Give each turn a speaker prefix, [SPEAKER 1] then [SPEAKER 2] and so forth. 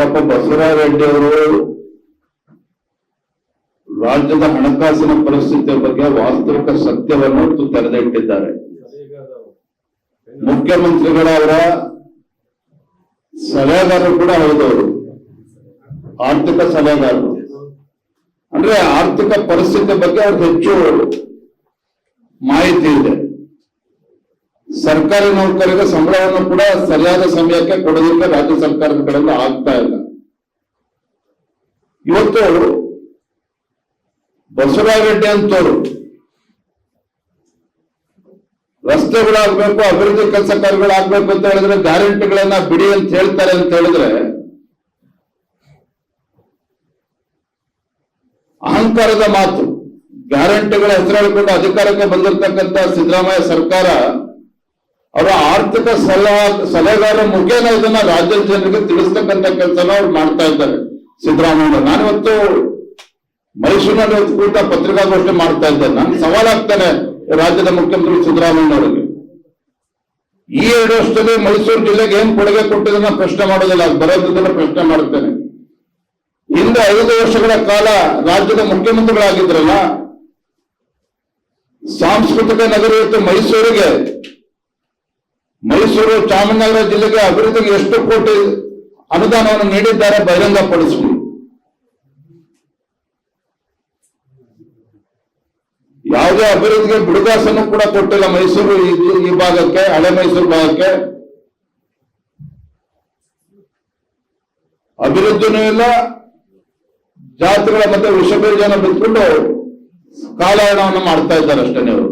[SPEAKER 1] ಪಾಪ ಬಸವರಾಜ ರೆಡ್ಡಿ ಅವರು ರಾಜ್ಯದ ಹಣಕಾಸಿನ ಪರಿಸ್ಥಿತಿಯ ಬಗ್ಗೆ ವಾಸ್ತವಿಕ ಸತ್ಯವನ್ನು ತೆರೆದಿಟ್ಟಿದ್ದಾರೆ. ಮುಖ್ಯಮಂತ್ರಿಗಳವರ ಸಲಹೆಗಾರರು ಕೂಡ ಹೌದವರು. ಆರ್ಥಿಕ ಸಲಹೆಗಾರರು. ಅಂದ್ರೆ ಆರ್ಥಿಕ ಪರಿಸ್ಥಿತಿ ಬಗ್ಗೆ ಅವ್ರಿಗೆ ಹೆಚ್ಚು ಮಾಹಿತಿ ಇದೆ. ಸರ್ಕಾರಿ ನೌಕರರ ಸಂಬಳವನ್ನು ಕೂಡ ಸರಿಯಾದ ಸಮಯಕ್ಕೆ ಕೊಡೋದಕ್ಕೆ ರಾಜ್ಯ ಸರ್ಕಾರದ ಕಡೆಯಿಂದ ಆಗ್ತಾ ಇಲ್ಲ. ಇವತ್ತು ಬಸವರಾಜ ರೆಡ್ಡಿ ಅಂತವರು ರಸ್ತೆಗಳಾಗ್ಬೇಕು ಅಭಿವೃದ್ಧಿ ಕೆಲಸ ಕಾರ್ಯಗಳಾಗ್ಬೇಕು ಅಂತ ಹೇಳಿದ್ರೆ ಗ್ಯಾರಂಟಿಗಳನ್ನ ಬಿಡಿ ಅಂತ ಹೇಳ್ತಾರೆ ಅಂತ ಹೇಳಿದ್ರೆ ಅಹಂಕಾರದ ಮಾತು. ಗ್ಯಾರಂಟಿಗಳ ಹೆಸರು ಅಧಿಕಾರಕ್ಕೆ ಬಂದಿರತಕ್ಕಂತ ಸಿದ್ದರಾಮಯ್ಯ ಸರ್ಕಾರ ಅವರ ಆರ್ಥಿಕ ಸಲಹಾ ಸಲಹೆಗಾರರ ಮುಖೇನ ಇದನ್ನ ರಾಜ್ಯದ ಜನರಿಗೆ ತಿಳಿಸ್ತಕ್ಕಂತ ಕೆಲಸನ ಅವ್ರು ಮಾಡ್ತಾ ಇದ್ದಾರೆ. ಸಿದ್ದರಾಮಯ್ಯ ನಾನಿವತ್ತು ಮೈಸೂರಿನಲ್ಲಿ ಇವತ್ತು ಪತ್ರಿಕಾ ಪತ್ರಿಕಾಗೋಷ್ಠಿ ಮಾಡ್ತಾ ಇದ್ದೇನೆ. ನಾನು ಸವಾಲಾಗ್ತಾನೆ ರಾಜ್ಯದ ಮುಖ್ಯಮಂತ್ರಿ ಸಿದ್ದರಾಮಯ್ಯ ಅವರಿಗೆ. ಈ ಎರಡು ವರ್ಷದಲ್ಲಿ ಮೈಸೂರು ಜಿಲ್ಲೆಗೆ ಏನ್ ಕೊಡುಗೆ ಕೊಟ್ಟಿದ್ದನ್ನ ಪ್ರಶ್ನೆ ಮಾಡೋದಿಲ್ಲ. ಬರೋದ್ರಿಂದ ಪ್ರಶ್ನೆ ಮಾಡುತ್ತೇನೆ ಹಿಂದೆ ಐದು ವರ್ಷಗಳ ಕಾಲ ರಾಜ್ಯದ ಮುಖ್ಯಮಂತ್ರಿಗಳಾಗಿದ್ರಲ್ಲ, ಸಾಂಸ್ಕೃತಿಕ ನಗರ ಇವತ್ತು ಮೈಸೂರಿಗೆ. ಮೈಸೂರು ಚಾಮರಾಜನಗರ ಜಿಲ್ಲೆಗೆ ಅಭಿವೃದ್ಧಿಗೆ ಎಷ್ಟು ಕೋಟಿ ಅನುದಾನವನ್ನು ನೀಡಿದ್ದಾರೆ ಬಹಿರಂಗಪಡಿಸಿ ಯಾವುದೇ ಅಭಿವೃದ್ಧಿಗೆ ಬಿಡುಗಾಸನ್ನು ಕೂಡ ಕೊಟ್ಟಿಲ್ಲ ಮೈಸೂರು ಈ- ಭಾಗಕ್ಕೆ, ಹಳೆ ಮೈಸೂರು ಭಾಗಕ್ಕೆ. ಅಭಿವೃದ್ಧಿನೂ ಇಲ್ಲ, ಜಾತಿಗಳ ಮತ್ತೆ ವಿಷಬೀಜನ ಬಿಟ್ಕೊಂಡು ಕಾಲಹರಣವನ್ನು ಮಾಡ್ತಾ ಇದ್ದಾರೆ ಅಷ್ಟೇ ನೀವು